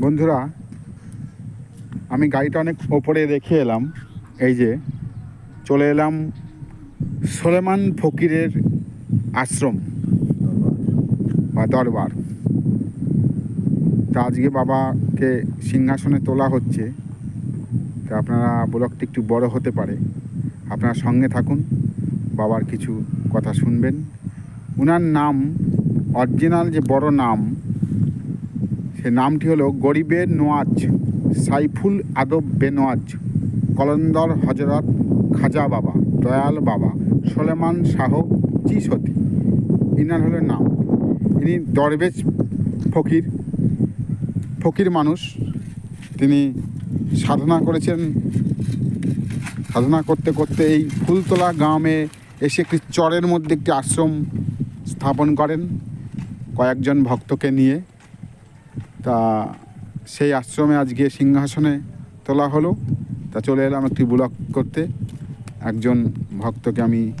বন্ধুরা, আমি গাড়িটা অনেক ওপরে রেখে এলাম। এই যে, চলে এলাম সোলেমান ফকিরের আশ্রম বা দরবার। তা আজকে বাবাকে সিংহাসনে তোলা হচ্ছে। তা আপনারা ব্লগটি একটু বড় হতে পারে। আপনারা সঙ্গে থাকুন, বাবার কিছু কথা শুনবেন। ওনার নাম, অরিজিনাল যে বড় নাম নামটি হলো গরিবের নোয়াজ, সাইফুল আদব বেনোয়াজ কলন্দর হজরত খাজা বাবা, দয়াল বাবা, সোলেমান শাহ চিসতি। ইনার হলো নাম। ইনি দরবেশ ফকির ফকির মানুষ। তিনি সাধনা করেছেন। সাধনা করতে করতে এই ফুলতলা গ্রামে এসে একটি চরের মধ্যে একটি আশ্রম স্থাপন করেন কয়েকজন ভক্তকে নিয়ে। তা সেই আশ্রমে আজকে সিংহাসনে তোলা হলো। তা চলে এলাম একটি ব্লগ করতে। একজন ভক্তকে আমি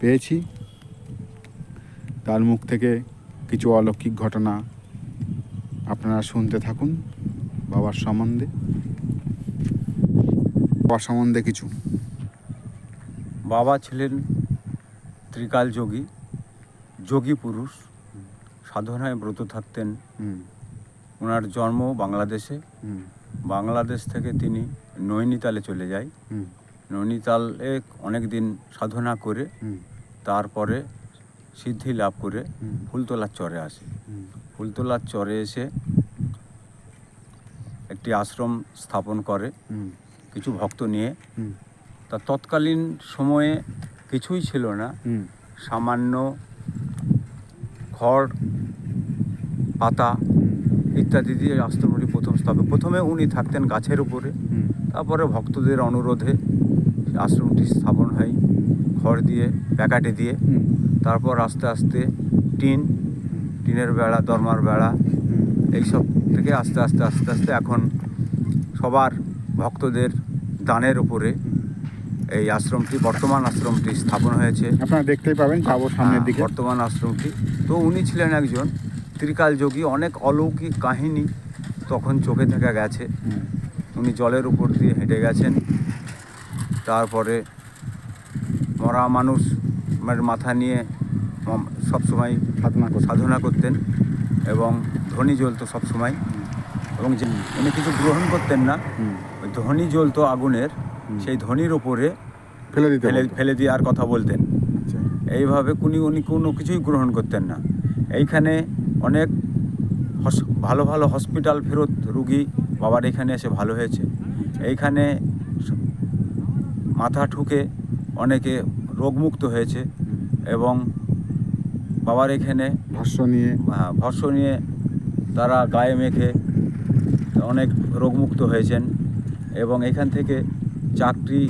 পেয়েছি। তার মুখ থেকে কিছু অলৌকিক ঘটনা আপনারা শুনতে থাকুন বাবার সম্বন্ধে। বাবার সম্বন্ধে কিছু। বাবা ছিলেন ত্রিকাল যোগী যোগী পুরুষ সাধনায় ব্রত থাকতেন। ওনার জন্ম বাংলাদেশে। বাংলাদেশ থেকে তিনি নৈনিতালে চলে যায়। নৈনিতালে অনেক দিন সাধনা করে তারপরে সিদ্ধি লাভ করে ফুলতলার চরে আসে। ফুলতলার চরে এসে একটি আশ্রম স্থাপন করে কিছু ভক্ত নিয়ে। তা তৎকালীন সময়ে কিছুই ছিল না। সামান্য খড় পাতা ইত্যাদি দিয়ে আশ্রমটি প্রথম স্থাপন প্রথমে উনি থাকতেন গাছের উপরে। তারপরে ভক্তদের অনুরোধে আশ্রমটি স্থাপন হয়। খড় দিয়ে প্যাকাটে দিয়ে। তারপর আস্তে আস্তে টিন টিনের বেড়া দরমার বেড়া এইসব থেকে আস্তে আস্তে আস্তে আস্তে এখন সবার ভক্তদের দানের উপরে এই আশ্রমটি বর্তমান আশ্রমটি স্থাপন হয়েছে। আপনারা দেখতেই পাবেন যাব সামনের হ্যাঁ, দিকে। বর্তমান আশ্রমটি। তো উনি ছিলেন একজন ত্রিকাল যোগী অনেক অলৌকিক কাহিনী তখন চোখে দেখা গেছে। উনি জলের উপর দিয়ে হেঁটে গেছেন। তারপরে মরা মানুষ মাথা নিয়ে সবসময় সাধনা সাধনা করতেন এবং ধ্বনি জ্বলতো সবসময় এবং যে উনি কিছু গ্রহণ করতেন না ওই ধ্বনি জ্বলতো আগুনের সেই ধ্বনির ওপরে ফেলে দিতে ফেলে। ফেলে দেওয়ার কথা বলতেন। আচ্ছা। এইভাবে উনি উনি কোনো কিছুই গ্রহণ করতেন না। এইখানে অনেক হস- ভালো ভালো হসপিটাল ফেরত রুগী বাবার এখানে এসে ভালো হয়েছে। এইখানে মাথা ঠুকে অনেকে রোগমুক্ত হয়েছে এবং বাবার এখানে ভাষ্য নিয়ে ভস্য নিয়ে তারা গায়ে মেখে অনেক রোগমুক্ত হয়েছেন এবং এখান থেকে চাকরি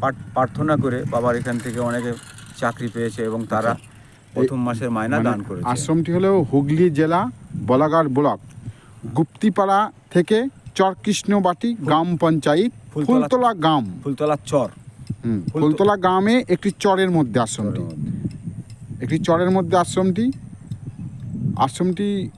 পার- প্রার্থনা করে বাবার এখান থেকে অনেকে চাকরি পেয়েছে এবং তারা প্রথম মাসের মায়না মানে দান করেছে। আশ্রমটি হলো হুগলি জেলা বলাগার ব্লক। গুপ্তিপাড়া থেকে চরকৃষ্ণবাটি গ্রাম পঞ্চায়েত ফুলতলা- গ্রাম। ফুলতলা চর। ফুলতলা গ্রামে একটি চরের মধ্যে আশ্রমটি। একটি চরের মধ্যে আশ্রমটি। আশ্রমটি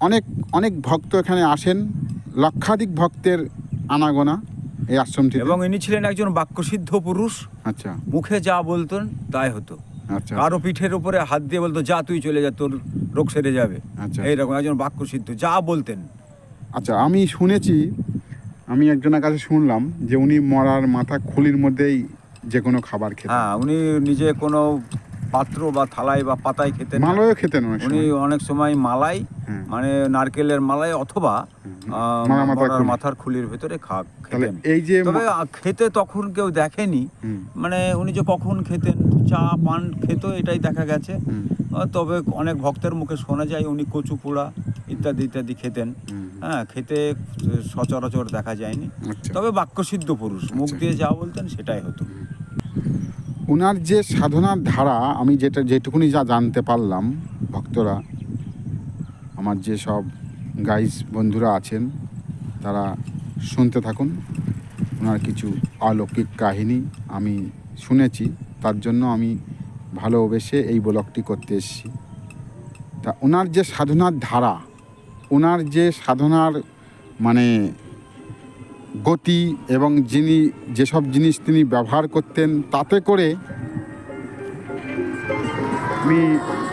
অনেক অনেক ভক্ত এখানে আসেন। লক্ষাধিক ভক্তের আনাগোনা এই আশ্রমটি এবং ইনি ছিলেন একজন বাক্যসিদ্ধ পুরুষ। আচ্ছা। মুখে যা বলতেন তাই হতো। আচ্ছা কারও পিঠের উপরে হাত দিয়ে বলতো যা তুই চলে যা তোর রোগ সেরে যাবে। আচ্ছা। এইরকম একজন বাক্য সিদ্ধ যা বলতেন। আচ্ছা আমি শুনেছি আমি একজনের কাছে শুনলাম যে উনি মরার মাথা খুলির মধ্যেই যে কোনো খাবার খেতেন। হ্যাঁ উনি নিজে কোনো পাত্র বা থালায় বা পাতায় খেতেন। মালয়ও খেতেন উনি অনেক সময় মালাই হ্যাঁ। মানে নারকেলের মালাই অথবা মরা মাথার মাথার খুলির ভেতরে খা তাহলে খেতেন এই যে তবে খেতে তখন কেউ দেখেনি। মানে উনি যে কখন খেতেন চা পান খেত এটাই দেখা গেছে। তবে অনেক ভক্তের মুখে শোনা যায় উনি কচু পোড়া ইত্যাদি ইত্যাদি খেতেন। হ্যাঁ খেতে সচরাচর দেখা যায়নি। আচ্ছা। তবে বাক্যসিদ্ধ পুরুষ মুখ আচ্ছা। দিয়ে যা বলতেন সেটাই হতো। ওনার যে সাধনার ধারা আমি যেটা যেটুকুনি যা জানতে পারলাম ভক্তরা আমার যে সব গাইস বন্ধুরা আছেন, তারা শুনতে থাকুন। ওনার কিছু অলৌকিক কাহিনী আমি শুনেছি, তার জন্য আমি ভালোবেসে এই ব্লগটি করতে এসেছি। তা ওনার যে সাধনার ধারা, ওনার যে সাধনার মানে গতি এবং যিনি যেসব জিনিস তিনি ব্যবহার করতেন, তাতে করে আমি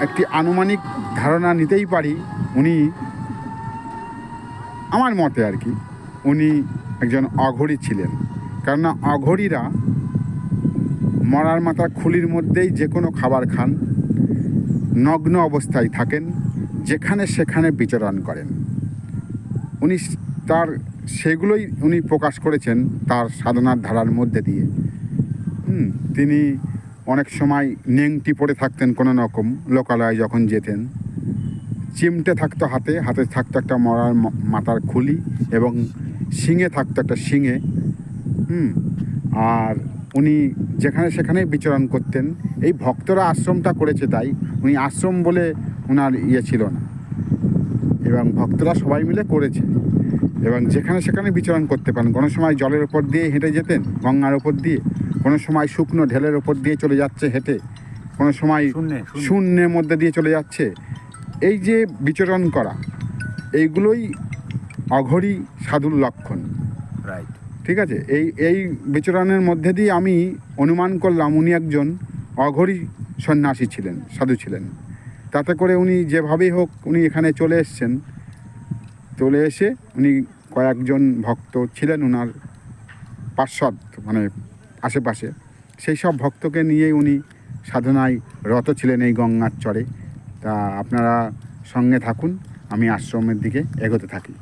একটি আনুমানিক ধারণা নিতেই পারি, উনি আমার মতে আর কি, উনি একজন অঘরী ছিলেন। কেননা অঘরীরা মরার মাথা খুলির মধ্যেই যে কোনো খাবার খান, নগ্ন অবস্থায় থাকেন, যেখানে সেখানে বিচরণ করেন। উনি তার সেগুলোই উনি প্রকাশ করেছেন তার সাধনার ধারার মধ্যে দিয়ে। তিনি অনেক সময় নেংটি পড়ে থাকতেন কোনো রকম, লোকালয়ে যখন যেতেন। চিমটে থাকতো হাতে হাতে থাকতো একটা মরার মাথার খুলি এবং শিঙে থাকতো একটা শিঙে হুম আর উনি যেখানে সেখানেই বিচরণ করতেন। এই ভক্তরা আশ্রমটা করেছে তাই উনি আশ্রম বলে ওনার ইয়ে ছিল না। এবং ভক্তরা সবাই মিলে করেছে। এবং যেখানে সেখানে বিচরণ করতে পারেন। কোনো সময় জলের ওপর দিয়ে হেঁটে যেতেন গঙ্গার ওপর দিয়ে। কোনো সময় শুকনো ঢেলের ওপর দিয়ে চলে যাচ্ছে হেঁটে। কোনো সময় শূন্যে, শূন্যে। শূন্যের মধ্যে দিয়ে চলে যাচ্ছে। এই যে বিচরণ করা এইগুলোই অঘরী সাধুর লক্ষণ। রাইট ঠিক আছে? এই এই বিচরণের মধ্যে দিয়ে আমি অনুমান করলাম উনি একজন অঘরী সন্ন্যাসী ছিলেন সাধু ছিলেন। তাতে করে উনি যেভাবেই হোক উনি এখানে চলে এসছেন। চলে এসে উনি কয়েকজন ভক্ত ছিলেন ওনার পার্শ্বদ মানে আশেপাশে। সেই সব ভক্তকে নিয়েই উনি সাধনায় রত ছিলেন এই গঙ্গার চরে। তা আপনারা সঙ্গে থাকুন আমি আশ্রমের দিকে এগোতে থাকি।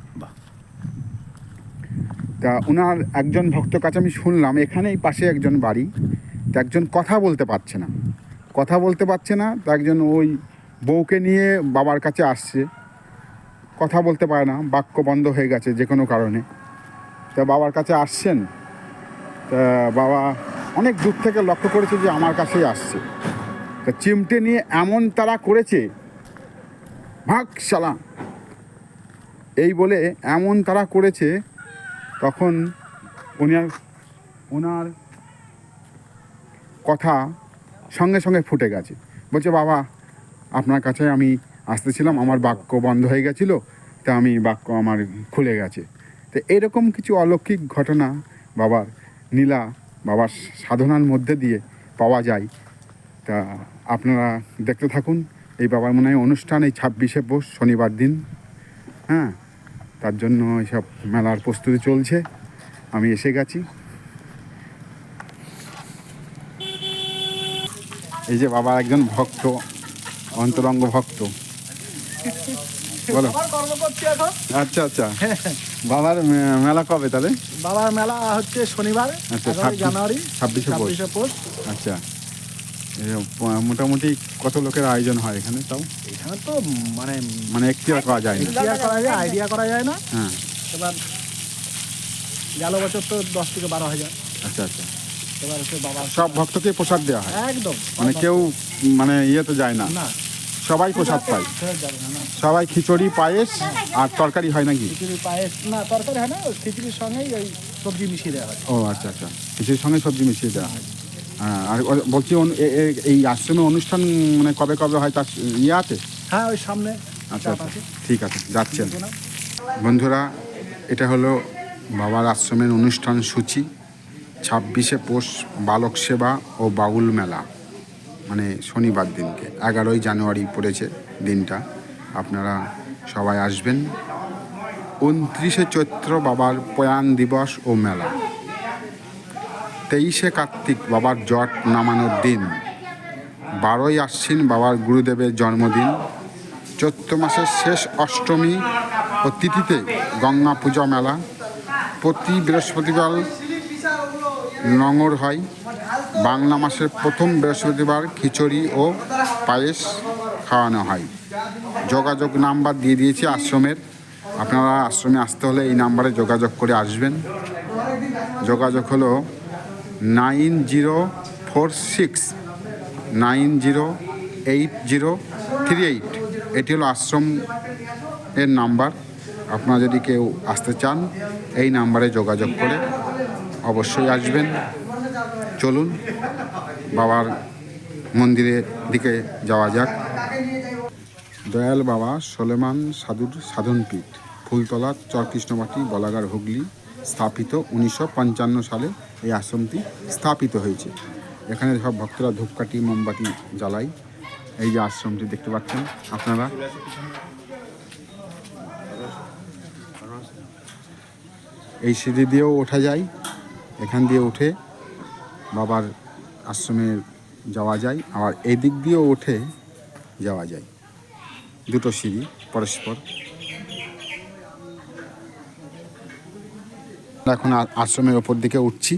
তা ওনার একজন ভক্ত কাছে আমি শুনলাম এখানেই পাশে একজন বাড়ি তা একজন কথা বলতে পারছে না। কথা বলতে পারছে না তা একজন ওই বউকে নিয়ে বাবার কাছে আসছে। কথা বলতে পারে না বাক্য বন্ধ হয়ে গেছে যে কোনো কারণে। তা বাবার কাছে আসছেন তা বাবা অনেক দূর থেকে লক্ষ্য করেছে যে আমার কাছেই আসছে। চিমটে নিয়ে এমন তারা করেছে। ভাগ শালা। এই বলে এমন তারা করেছে, তখন উনার ওনার কথা সঙ্গে সঙ্গে ফুটে গেছে। বলছে, বাবা, আপনার কাছে আমি আসতেছিলাম, আমার বাক্য বন্ধ হয়ে গেছিল, তা আমি বাক্য আমার খুলে গেছে। তো এরকম কিছু অলৌকিক ঘটনা বাবার নীলা, বাবার সাধনার মধ্যে দিয়ে পাওয়া যায়। তা আপনারা দেখতে থাকুন। এই বাবার মনে হয় অনুষ্ঠান এই ছাব্বিশে পৌষ শনিবার দিন। হ্যাঁ তার জন্য এইসব মেলার প্রস্তুতি চলছে। আমি এসে গেছি। এই যে বাবা একজন ভক্ত অন্তরঙ্গ ভক্ত। বলো। আচ্ছা আচ্ছা। বাবার মেলা কবে তাহলে? বাবার মেলা হচ্ছে শনিবার আচ্ছা, জানুয়ারি ছাব্বিশে পৌষ। আচ্ছা। মোটামুটি কত লোকের আয়োজন হয় এখানে তাও? এখানে তো মানে মানে এখতিয়ার করা যায় না। আইডিয়া করা যায় আইডিয়া করা যায় না। হ্যাঁ। এবার গেল বছর তো দশ থেকে বারো হাজার। আচ্ছা আচ্ছা। এবার হচ্ছে বাবা সব ভক্তকে প্রসাদ দেওয়া হয়? একদম। মানে কেউ মানে ইয়েতে যায় না? না। সবাই প্রসাদ পায়? সবাই খিচুড়ি পায়েস আর তরকারি হয় নাকি? খিচুড়ি পায়েস না তরকারি হয় না খিচুড়ির সঙ্গেই ওই সবজি মিশিয়ে দেওয়া হয়। ও আচ্ছা আচ্ছা। খিচুড়ির সঙ্গে সবজি মিশিয়ে দেওয়া হয়। হ্যাঁ, আর বলছি এই আশ্রমে অনুষ্ঠান মানে কবে কবে হয় তার ইয়ে আছে? হ্যাঁ ওই সামনে আচ্ছা আচ্ছা। ঠিক আছে যাচ্ছেন বন্ধুরা এটা হলো বাবার আশ্রমের অনুষ্ঠান সূচি ছাব্বিশে পোষ বালক সেবা ও বাউল মেলা। মানে শনিবার দিনকে এগারোই জানুয়ারি পড়েছে দিনটা। আপনারা সবাই আসবেন। উনত্রিশে চৈত্র বাবার প্রয়াণ দিবস ও মেলা। তেইশে কার্তিক বাবার জট নামানোর দিন। বারোই আশ্বিন বাবার গুরুদেবের জন্মদিন। চৈত্র মাসের শেষ অষ্টমী ও তিথিতে গঙ্গা পূজা মেলা। প্রতি বৃহস্পতিবার নঙর হয়। বাংলা মাসের প্রথম বৃহস্পতিবার খিচুড়ি ও পায়েস খাওয়ানো হয়। যোগাযোগ নাম্বার দিয়ে দিয়েছি আশ্রমের। আপনারা আশ্রমে আসতে হলে এই নাম্বারে যোগাযোগ করে আসবেন। যোগাযোগ হলো nine zero four six, nine zero eight zero three eight. এটি হলো আশ্রম এর নাম্বার। আপনারা যদি কেউ আসতে চান, এই নাম্বারে যোগাযোগ করে অবশ্যই আসবেন। চলুন, বাবার মন্দিরের দিকে যাওয়া যাক। দয়াল বাবা সোলেমান সাধুর সাধনপীঠ, ফুলতলা চরকৃষ্ণমাটি বলাগার হুগলি। স্থাপিত, উনিশশো পঞ্চান্ন সালে এই আশ্রমটি স্থাপিত হয়েছে। এখানে সব ভক্তরা ধূপকাঠি, মোমবাতি জ্বালায় এই যে আশ্রমটি দেখতে পাচ্ছেন। আপনারা এই সিঁড়ি দিয়েও ওঠা যায়, এখান দিয়ে উঠে বাবার আশ্রমে যাওয়া যায়, আবার এই দিক দিয়েও উঠে যাওয়া যায়। দুটো সিঁড়ি, পরস্পর। এখন আশ্রমের ওপর দিকে উঠছি।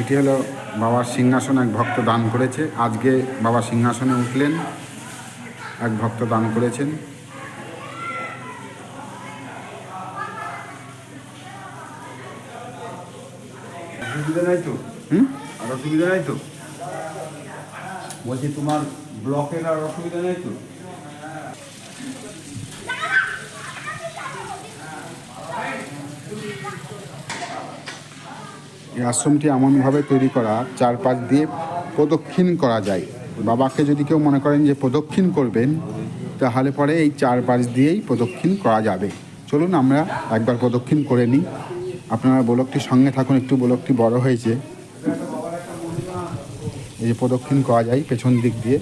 এটি হলো বাবার সিংহাসন এক ভক্ত দান করেছে। আজকে বাবা সিংহাসনে উঠলেন এক ভক্ত দান করেছেন। অসুবিধা নাই তো? হুম? আর অসুবিধা নাই তো? বলছি তোমার ব্লকের আর অসুবিধা নেই তো? এই আশ্রমটি এমনভাবে তৈরি করা, চারপাশ দিয়ে প্রদক্ষিণ করা যায়। বাবাকে যদি কেউ মনে করেন যে প্রদক্ষিণ করবেন, তাহলে পরে এই চারপাশ দিয়েই প্রদক্ষিণ করা যাবে। চলুন আমরা একবার প্রদক্ষিণ করে নিই। আপনারা ব্লকটির সঙ্গে থাকুন, একটু ব্লকটি বড় হয়েছে। এই যে প্রদক্ষিণ করা যায় পেছন দিক দিয়ে।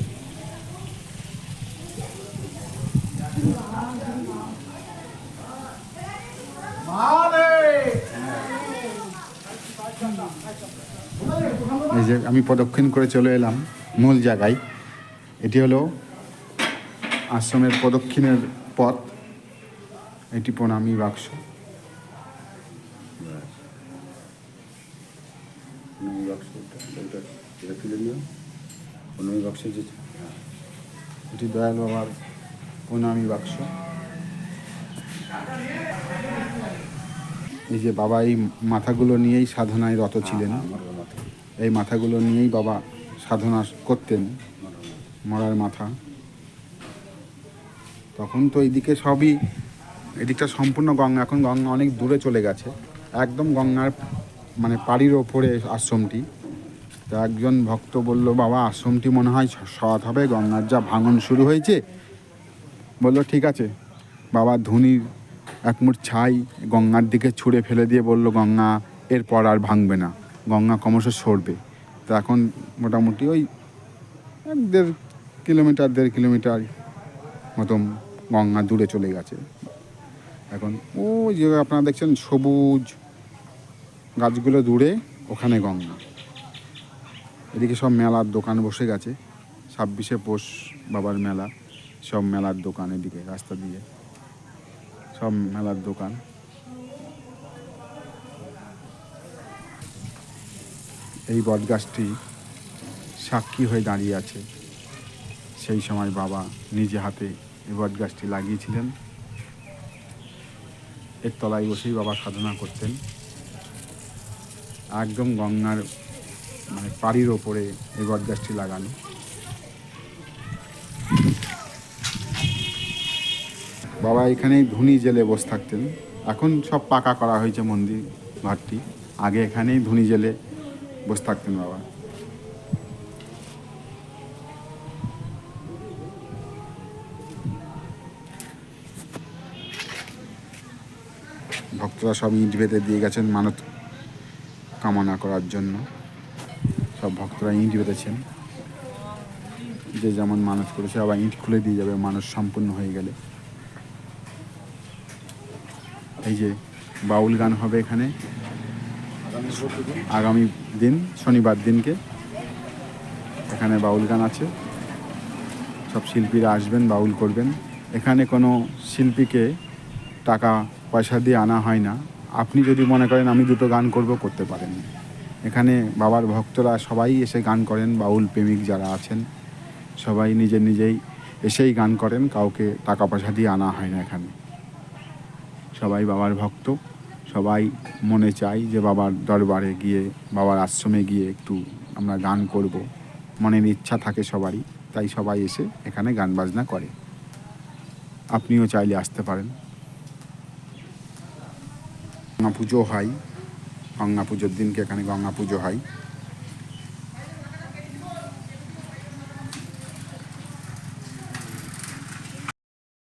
যে আমি প্রদক্ষিণ করে চলে এলাম মূল জায়গায় এটি হলো আশ্রমের প্রদক্ষিণের পথ। এটি প্রণামী বাক্স। এটি দয়াল বাবার প্রণামী বাক্স। এই যে বাবা এই মাথাগুলো নিয়েই সাধনায় রত ছিলেন। এই মাথাগুলো নিয়েই বাবা সাধনা করতেন, মরার মাথা। তখন তো এইদিকে সবই, এদিকটা সম্পূর্ণ গঙ্গা, এখন গঙ্গা অনেক দূরে চলে গেছে। একদম গঙ্গার মানে পাড়ির ওপরে আশ্রমটি। তো একজন ভক্ত বলল, বাবা, আশ্রমটি মনে হয় সৎ হবে, গঙ্গার যা ভাঙন শুরু হয়েছে। বলল, ঠিক আছে। বাবা ধুনির এক মুঠ ছাই গঙ্গার দিকে ছুঁড়ে ফেলে দিয়ে বলল, গঙ্গা এরপর আর ভাঙবে না। গঙ্গা ক্রমশ সরবে। তো এখন মোটামুটি ওই এক দেড় কিলোমিটার দেড় কিলোমিটার মতন গঙ্গা দূরে চলে গেছে। এখন ওই যে আপনারা দেখছেন সবুজ গাছগুলো দূরে, ওখানে গঙ্গা। এদিকে সব মেলার দোকান বসে গেছে। ছাব্বিশে পোষ বাবার মেলা, সব মেলার দোকান এদিকে, রাস্তা দিয়ে। সব মেলার দোকান। এই বটগাছটি সাক্ষী হয়ে দাঁড়িয়ে আছে। সেই সময় বাবা নিজে হাতে এই বটগাছটি লাগিয়েছিলেন। এর তলায় বসেই বাবা সাধনা করতেন। একদম গঙ্গার মানে পাড়ির ওপরে এই বটগাছটি লাগানো। বাবা এখানেই ধুনি জেলে বসে থাকতেন। এখন সব পাকা করা হয়েছে মন্দির ঘরটি। আগে এখানেই ধুনি জেলে বসে থাকতেন বাবা। ভক্তরা সব ইট বেঁধে দিয়ে গেছেন মানত কামনা করার জন্য। সব ভক্তরা ইট বেঁধেছেন। যে যেমন মানুষ করেছে, আবার ইট খুলে দিয়ে যাবে মানুষ সম্পূর্ণ হয়ে গেলে। এই যে বাউল গান হবে এখানে। আগামী দিন? শনিবার দিনকে। এখানে বাউল গান আছে। সব শিল্পীরা আসবেন, বাউল করবেন। এখানে কোনো শিল্পীকে টাকা, পয়সা দিয়ে আনা হয় না। আপনি যদি মনে করেন, আমি দুটো গান করব, করতে পারেন। এখানে বাবার ভক্তরা সবাই এসে গান করেন, বাউল প্রেমিক যারা আছেন। সবাই নিজে নিজেই এসেই গান করেন, কাউকে টাকা পয়সা দিয়ে আনা হয় না এখানে। সবাই বাবার ভক্ত। সবাই মনে চাই যে বাবার দরবারে গিয়ে, বাবার আশ্রমে গিয়ে একটু আমরা গান করব। মনের ইচ্ছা থাকে সবারই, তাই সবাই এসে এখানে গান বাজনা করে। আপনিও চাইলে আসতে পারেন। গঙ্গা পুজো হয়, গঙ্গা পুজোর দিনকে এখানে গঙ্গা পুজো হয়।